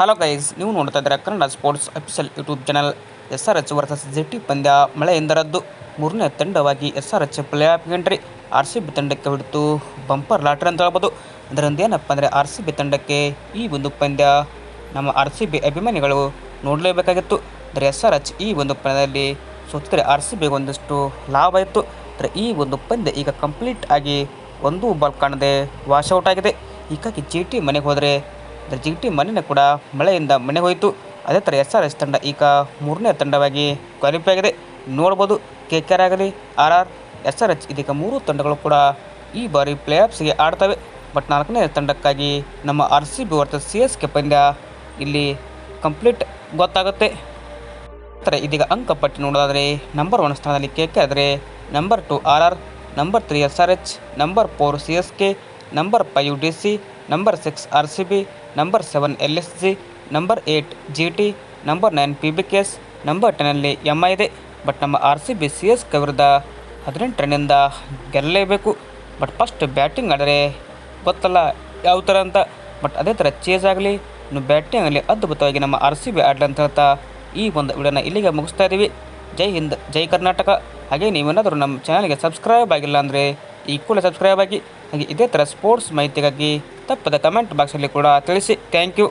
Hello guys ನೀವು ನೋಡ್ತಾ ಇದ್ದೀರಾ Kannada sports official YouTube channel S R H versus GT ಪಂದ್ಯ. ಮಳೆಯಿಂದ ರದ್ದು ಮೂರನೇ ತಂಡವಾಗಿ S R H play off entry R C B ತಂಡಕ್ಕೆ ಬಿಡ್ತು ಬಂಪರ್ ಲಾಟ್ರಿ ಅಂತ ಹೇಳ್ಬೋದು. ಅದರಿಂದ ಏನಪ್ಪ ಅಂದರೆ ಆರ್ ಸಿ ಬಿ ತಂಡಕ್ಕೆ ಈ ಒಂದು ಪಂದ್ಯ ನಮ್ಮ ಆರ್ ಸಿ ಬಿ ಅಭಿಮಾನಿಗಳು ನೋಡಲೇಬೇಕಾಗಿತ್ತು. ಅಂದರೆ ಎಸ್ ಆರ್ ಎಚ್ ಈ ಒಂದು ಪಂದ್ಯದಲ್ಲಿ ಸೋತಿದ್ರೆ ಆರ್ ಸಿ ಬಿಗೆ ಒಂದಷ್ಟು ಲಾಭ ಇತ್ತು. ಅಂದರೆ ಈ ಒಂದು ಪಂದ್ಯ ಈಗ ಕಂಪ್ಲೀಟ್ ಆಗಿ ಒಂದು ಬಾಲ್ ಕಾಣದೆ ವಾಶ್ ಔಟ್ ಆಗಿದೆ. ಹೀಗಾಗಿ ಜಿ ಟಿ ಮನೆಗೆ ಹೋದರೆ ಅಂದರೆ ಜಿ ಟಿ ಮನೆಯೂ ಕೂಡ ಮಳೆಯಿಂದ ಮನೆ ಹೋಯಿತು ಅದೇ ಥರ ಎಸ್ ಆರ್ ಎಸ್ ತಂಡ ಈಗ ಮೂರನೇ ತಂಡವಾಗಿ ಕ್ವಾಲಿಫೈ ಆಗಿದೆ ನೋಡ್ಬೋದು ಕೆ ಕೆ ಆರ್ ಆಗಲಿ, R R, S R H ಇದೀಗ ಮೂರು ತಂಡಗಳು ಕೂಡ ಈ ಬಾರಿ ಪ್ಲೇ ಆಫ್ಸ್ಗೆ ಆಡ್ತವೆ. ಬಟ್ ನಾಲ್ಕನೇ ತಂಡಕ್ಕಾಗಿ ನಮ್ಮ ಆರ್ ಸಿ ಬಿ ವರ್ತ ಸಿ ಎಸ್ ಕೆ ಪಂದ್ಯ ಇಲ್ಲಿ ಕಂಪ್ಲೀಟ್ ಗೊತ್ತಾಗುತ್ತೆ. ಥರ ಇದೀಗ ಅಂಕಪಟ್ಟಿ ನೋಡೋದಾದರೆ ನಂಬರ್ ಒನ್ ಸ್ಥಾನದಲ್ಲಿ ಕೆ ಕೆ ಆದರೆ number two R R, number three S R H, number four C S K number five D C number six R C B number seven L S G number eight G T number nine P B K S number ಟೆನ್ನಲ್ಲಿ M I ಇದೆ. But ನಮ್ಮ R C B C S K ವಿರುದ್ಧ ಹದಿನೆಂಟು ರನ್ನಿಂದ ಗೆಲ್ಲಲೇಬೇಕು. But first batting ಆದರೆ ಗೊತ್ತಲ್ಲ ಯಾವ ಥರ ಅಂತ. ಬಟ್ ಅದೇ ಥರ ಚೇಸ್ ಆಗಲಿ, ಇನ್ನು ಬ್ಯಾಟಿಂಗ್ ಆಗಲಿ ಅದ್ಭುತವಾಗಿ ನಮ್ಮ ಆರ್ ಸಿ ಬಿ ಆಡಲಿ ಅಂತ ಹೇಳ್ತಾ ಈ ಒಂದು ವಿಡಿಯೋನ ಇಲ್ಲಿಗೆ ಮುಗಿಸ್ತಾ ಇದ್ದೀವಿ ಜೈ ಹಿಂದ್, ಜೈ ಕರ್ನಾಟಕ. ಹಾಗೆ ನೀವೇನಾದರೂ ನಮ್ಮ ಚಾನಲ್ಗೆ ಸಬ್ಸ್ಕ್ರೈಬ್ ಆಗಿಲ್ಲ ಅಂದರೆ ಈ ಸಬ್ಸ್ಕ್ರೈಬ್ ಆಗಿ ಹಾಗೆ ಇದೇ ಥರ ಸ್ಪೋರ್ಟ್ಸ್ ಮಾಹಿತಿಗಾಗಿ ತಪ್ಪದ ಕಮೆಂಟ್ ಬಾಕ್ಸಲ್ಲಿ ಕೂಡ ತಿಳಿಸಿ. Thank you